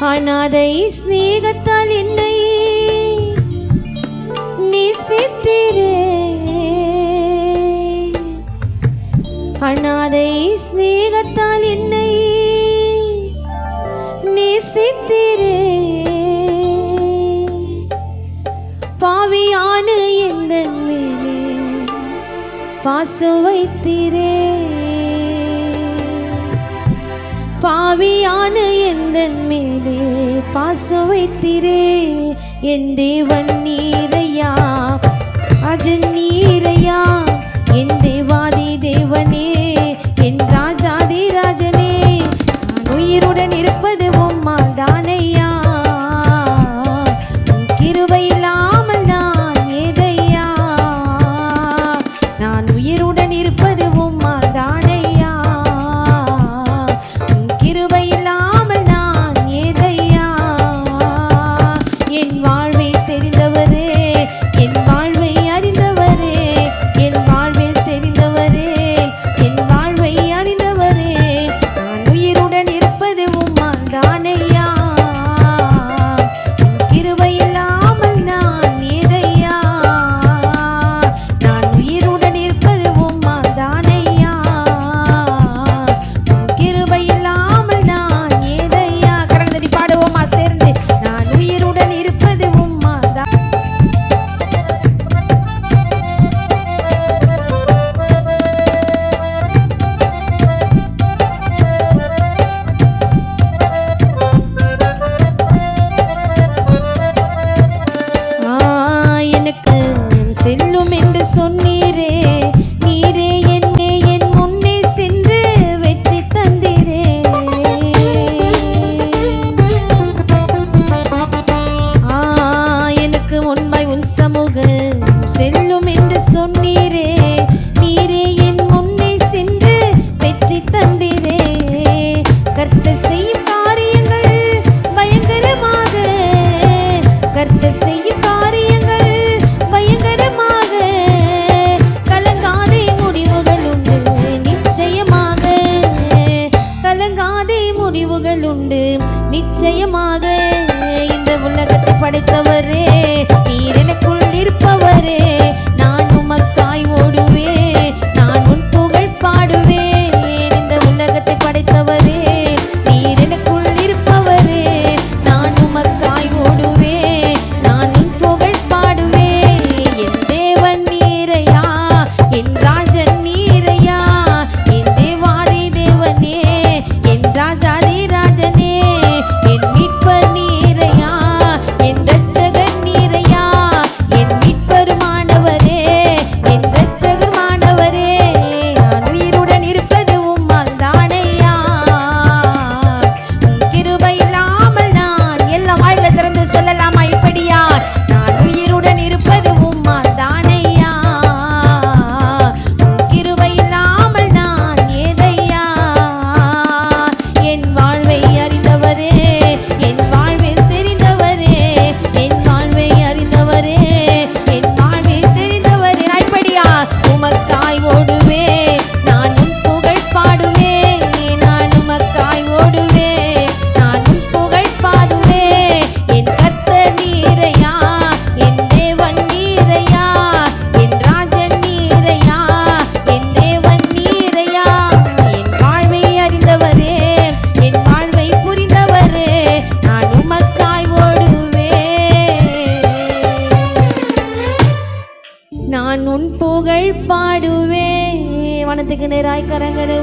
அநாதை ஸ்நேகத்தால் என்னை நேசித்திரே. அநாதை ஸ்நேகத்தால் என்னை நேசித்திரே. பாவியான எந்த மேலே பாசம் வைத்திரே. பாவியான அதன் மேலே பாசம் வைத்திரே என் தேவன் நீரையா? அஜன் நீரையா? சொன்ன புகழுண்டு நிச்சயமாக இந்த உலகத்தை படைத்தவரே. நீர் எனக்குள் இருப்பவரே hacerle la வானத்துக்கு நேராய் கரங்களை